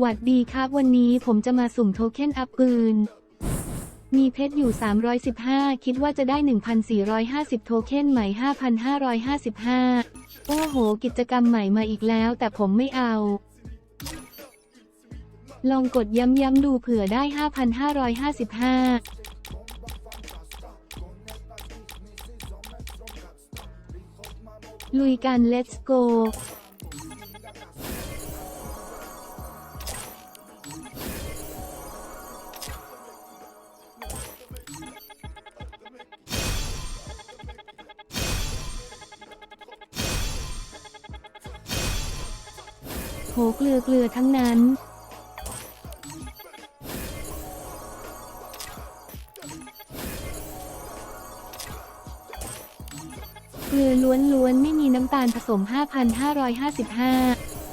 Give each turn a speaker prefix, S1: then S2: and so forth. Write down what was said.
S1: หวัดดีครับวันนี้ผมจะมาสุ่มโทเค็นอัพปืน มีเพชรอยู่ 315 คิดว่าจะได้ 1,450 โทเค็นใหม่ 5,555 โอ้โห กิจกรรมใหม่มาอีกแล้ว แต่ผมไม่เอา ลองกดย้ำๆดูเผื่อได้ 5,555ลุยกัน let's go โหเกลือเกลือทั้งนั้นเกลือล้วนๆ ไม่มีน้ำตาลผสม 5,555